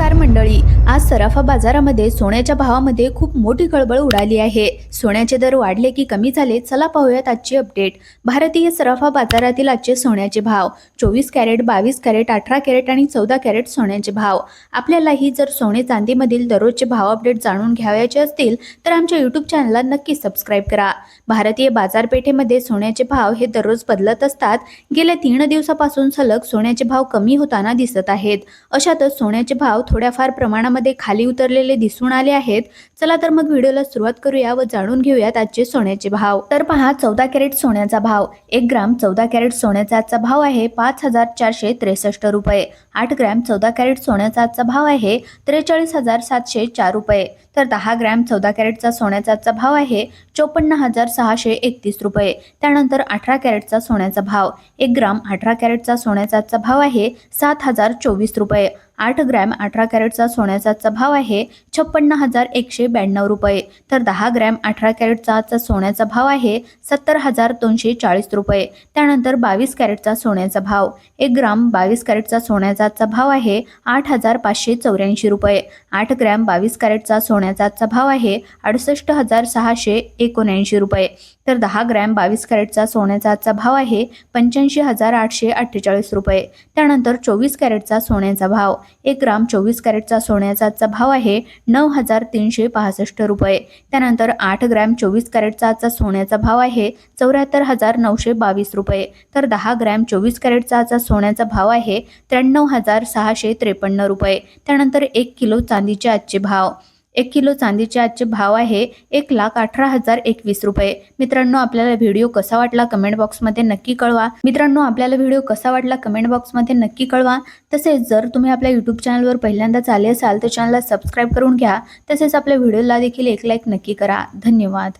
नमस्कार मंडळी आज सराफा बाजारामध्ये सोन्याच्या भावामध्ये खूप मोठी खळबळ उडाली आहे. सोन्याचे दर वाढले की कमी झाले चला पाहूयात आजची अपडेट भारतीय सराफा बाजारातील आजचे सोन्याचे भाव चोवीस कॅरेट बावीस कॅरेट अठरा कॅरेट आणि चौदा कॅरेट सोन्याचे भाव. आपल्यालाही जर सोने चांदीमधील दररोजचे भाव अपडेट जाणून घ्यावयाचे असतील तर आमच्या यूट्यूब चॅनलला नक्की सबस्क्राईब करा. भारतीय बाजारपेठेमध्ये सोन्याचे भाव हे दररोज बदलत असतात. गेल्या तीन दिवसापासून सलग सोन्याचे भाव कमी होताना दिसत आहेत. अशातच सोन्याचे भाव थोड्याफार प्रमाणामध्ये खाली उतरलेले दिसून आले आहेत. चला तर मग व्हिडिओला सुरुवात करूया व जाणून घेऊयात आजचे सोन्याचे भाव. तर पहा चौदा कॅरेट सोन्याचा भाव. एक ग्राम चौदा कॅरेट सोन्याचा आजचा भाव आहे पाच हजार चारशे त्रेसष्ट रुपये. आठ ग्रॅम चौदा कॅरेट सोन्याचा आजचा भाव आहे त्रेचाळीस हजार सातशे चार रुपये. तर दहा ग्रॅम चौदा कॅरेटचा सोन्याचा आजचा भाव आहे चोपन्न हजार सहाशे एकतीस रुपये. त्यानंतर अठरा कॅरेटचा सोन्याचा भाव. एक ग्राम अठरा कॅरेटचा सोन्याचा आजचा भाव आहे सात हजार चोवीस रुपये. आठ ग्रॅम अठरा अठरा कॅरेटचा सोन्याचा आजचा भाव आहे छप्पन्न हजार एकशे ब्याण्णव रुपये. तर दहा ग्रॅम अठरा कॅरेटचा आजचा सोन्याचा भाव आहे सत्तर हजार दोनशे चाळीस रुपये. त्यानंतर बावीस कॅरेटचा सोन्याचा भाव. एक ग्राम बावीस कॅरेटचा सोन्याचा आजचा भाव आहे आठ हजार पाचशे चौऱ्याऐंशी रुपये. आठ ग्रॅम बावीस कॅरेटचा सोन्याचा आजचा भाव आहे अडुसष्ट हजार सहाशे एकोणऐंशी रुपये. तर दहा ग्रॅम बावीस कॅरेटचा सोन्याचा आजचा भाव आहे पंच्याऐंशी हजार आठशे अठ्ठेचाळीस रुपये. त्यानंतर चोवीस कॅरेटचा सोन्याचा भाव. एक ग्राम चोवीस चोवीस कॅरेटचा सोन्याचा आजचा भाव आहे नऊ हजार तीनशे पासष्ट रुपये. त्यानंतर आठ ग्रॅम चोवीस कॅरेटचा आजचा सोन्याचा भाव आहे चौऱ्याहत्तर हजार नऊशे बावीस रुपये. तर दहा ग्रॅम चोवीस कॅरेटचा आजचा सोन्याचा भाव आहे त्र्याण्णव हजार सहाशे त्रेपन्न रुपये. त्यानंतर एक किलो चांदीचे आजचे भाव. एक किलो चांदीचे आजचे भाव आहे एक लाख अठरा हजार एकवीस रुपये. मित्रांनो आपल्याला व्हिडिओ कसा वाटला कमेंट बॉक्समध्ये नक्की कळवा. मित्रांनो आपल्याला व्हिडिओ कसा वाटला कमेंट बॉक्समध्ये नक्की कळवा. तसेच जर तुम्ही आपल्या यूट्यूब चॅनलवर पहिल्यांदाच आले असाल तर चॅनलला सबस्क्राईब करून घ्या. तसेच आपल्या व्हिडिओला देखील एक लाईक नक्की करा. धन्यवाद.